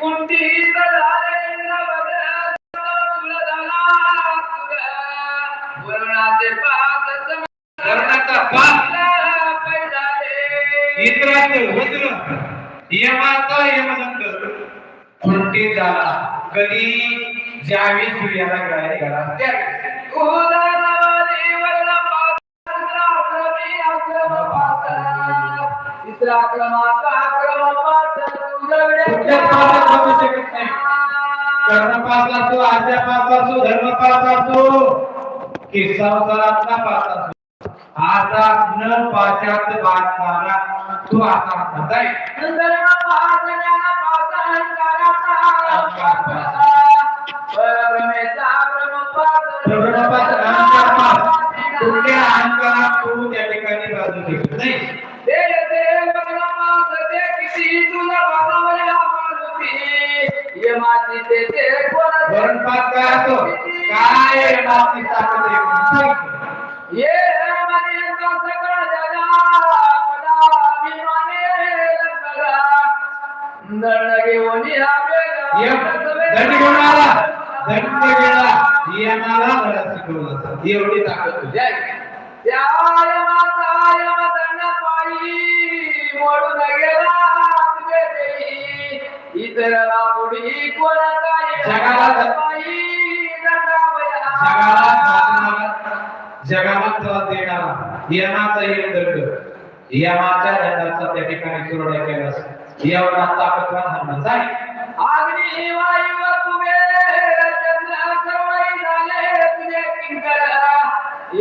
कुंडीत इंद्राचं वज्र यमाचा यमदंड खुंटी झाला कधी ज्यावेळी सूर्याला गळाने घाला त्यावेळी तुला नावाने त्याच्यात पाच बनू शकत नाही. कर्ण पाच असतो आज्ञा पाच असतो धर्म पाच असतो की संसारातला पास असो. आता न पाशात बांधणारा तो आता म्हणताय आहे. अहंकार पास कुठल्या अहंकारात तो त्या ठिकाणी बाजू शकत नाही? माती ताकद आहे म्हणून जगाला द- जगाला त्रास देणारा यमाचा एक दंड यमाच्या दंडाचा त्या ठिकाणी सुरडा केला असतो. एवढा ताकदवान हा म्हणता वायू तुमे झाले तुझे किंकर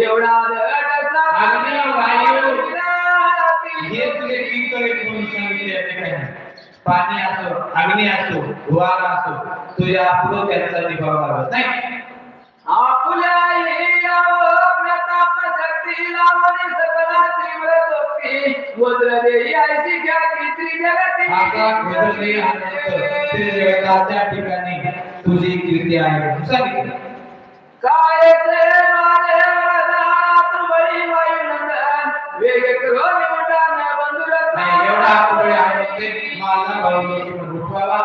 एवढा वायू, हे तुझे किंकर म्हणून सांगितले या ठिकाणी पाणी असो अग्नी असो वार असो तुझ्या पुढे त्यांचा निभाव लागत नाही आपुल्या प्रताप शक्ती लावणी सकला तीव्र सोपी वज्र देई ऐसी ख्याती त्रिजगती आता बदलले अनंत ते जगाच्या ठिकाणी तुझी कीर्ती आहे. म्हणून सांगितलं. काय से बळी वेग करो एवढा आहे ते रुपावा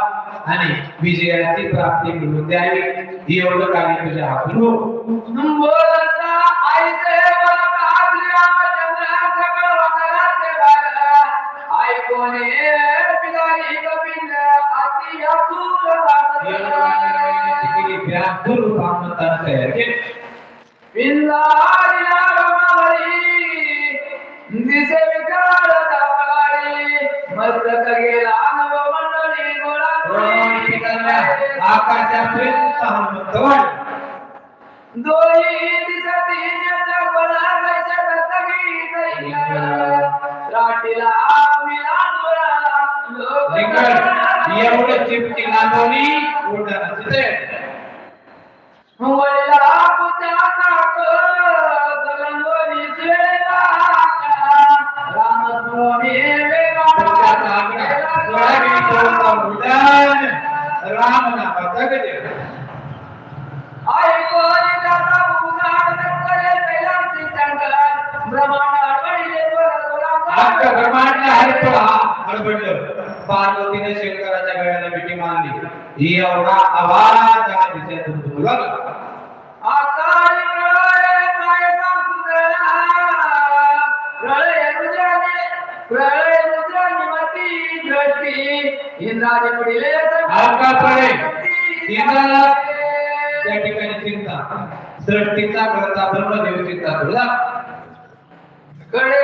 आणि विजयाची प्राप्ती मिळवून द्यावी. ही एवढं कार्य तुझ्या हातून हो बोलता गोळा आकाशापर्यंत हनुमंत वाढला. दोही दिसती. राटीला एवढं चिपटी उड्डाणाची वडिला राम नामाचा गजर ऐकोनी त्याचा उदाहरण करे कैलासी चंदन ब्रह्मांड अडवळीले दोरा अख्खा दोरा ब्रह्मांड हरपला हडबडलं पार्वतीने शंकराच्या गळ्याला मिठी मारली. ही एवढा आवाज या दिसत तुटू लागला आकाश प्रळय कायचा सुंदरा प्रळय रुद्राने प्रळय रुद्राने मती दृष्टी इंद्राने पडिले अवकाळ पडे. इंद्राला त्या ठिकाणी चिंता. सृष्टीचा करता ब्रह्मदेव चिंता. तुला कडे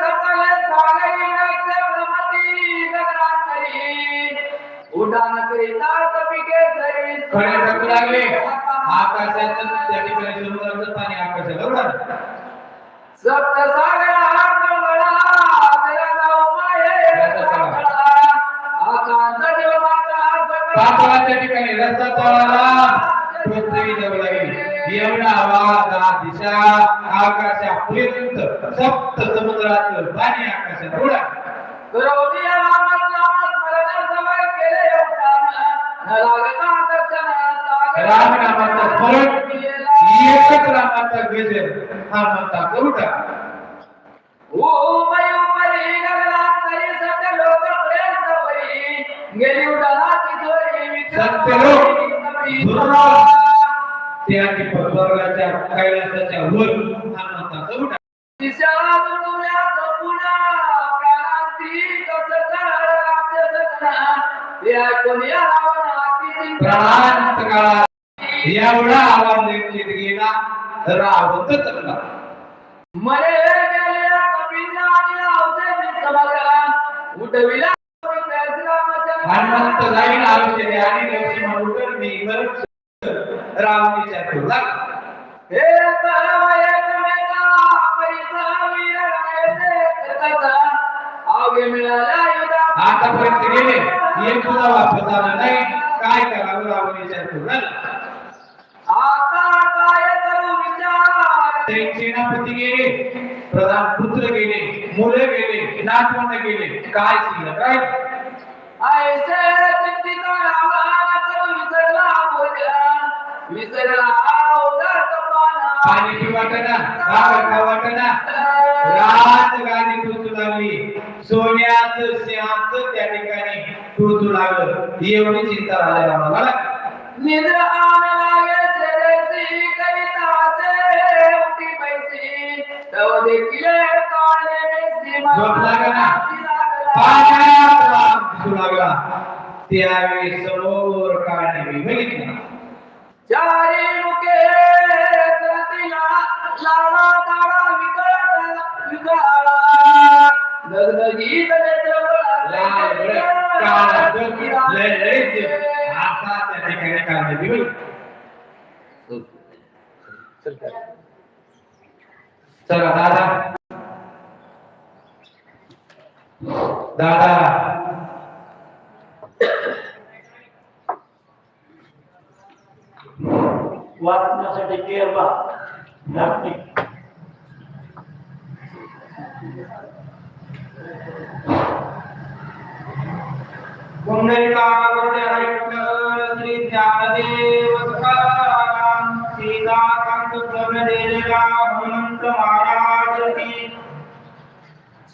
कपाले सागरी नक्ष ब्रह्मती गगनांतरी उड्डाण करीता कपिके सरी खडे टाकू लागले. आकाशात त्या ठिकाणी पाणी आकाशाला. उडालं सप्त हा दिशा आकाशापर्यंत सप्त समुद्राचं पाणी आकाशात उडालं द्रौपदी रामाला स्मरण सवय केले योगदान न लागता दर्शन राम नामाचं स्मरण एकच रामाचा गजर हा म्हणता करुटा ओ स्वर्गाच्या कैलासाच्या वर उठा दिशा प्राणांती कसं या रावणाची प्राणांत काळात एवढा आवाज देत गेला रावत चकला मरे गेल्या कपिला आणि औषधी समाधान उठविला हनुमंत जाईल औषधे आणि लक्ष्मण उठल मी रावणीच्या तुला आतापर्यंत गेले. एक सुद्धा वापस आला नाही. काय करावं रावणीच्या तुला आता काय करू विचार सेनापती गेले. प्रधान पुत्र गेले मुले गेले नातवंड गेले. काय शिल्लक काय ऐसे विसरला विसरला. कपाना पाणी पिऊ वाटना भाकर वाटना रात गाणी टोचू लागली. सोन्याचं सिंहाचं त्या ठिकाणी टोचू लागलं. एवढी चिंता झाली आम्हाला. निद्रा लागला त्यावेळी समोर काढणे बघितलं? चारी दगदगीत लाल भडक, काळा जग, लय जग, असा त्या ठिकाणी काढणे मी बघितलं चला दादा. दादा. वाचण्यासाठी केरला धार्मिक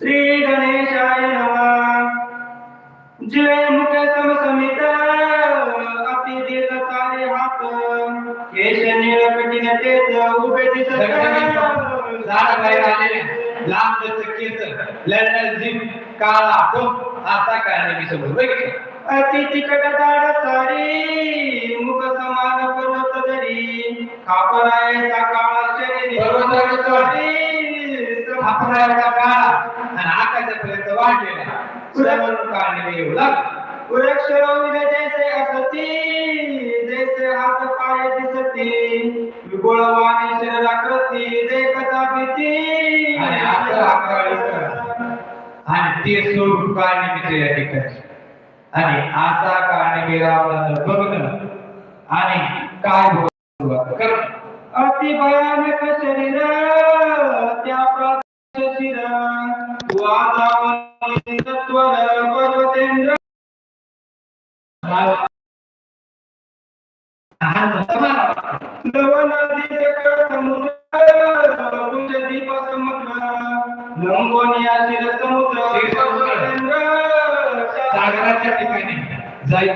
श्री गणेशाय नमः। जय मुख सम समित, अति दीर्घ सारे हात केश निळ कठीण तेज उभे दिसत झाड बाहेर आलेले लांब केस लढणार जीव काळा तो असा काय मी समोर बघितलं अति तिकट झाड सारी मुख समान पर्वत धरी खापरायचा काळ शरीर खापरायचा आणि आकाशापर्यंत वाढलेला काढणे वृक्ष रोविले जैसे असती जैसे हात पाय दिसती. गोळवाणी शरीराकृती देखता भीती. आणि असं आकाळी आणि ते सोडून काढणे मित्र या ठिकाणी. आणि काढणे मी रावणानं बघणं आणि काय सुरुवात करणं. अति भयानक शरीर त्या शिर वातावरण पर्वतेंद्र. समुद्र दीप समुद्र लंगोनिया शिर समुद्र আগের রাতে পাইনি যাই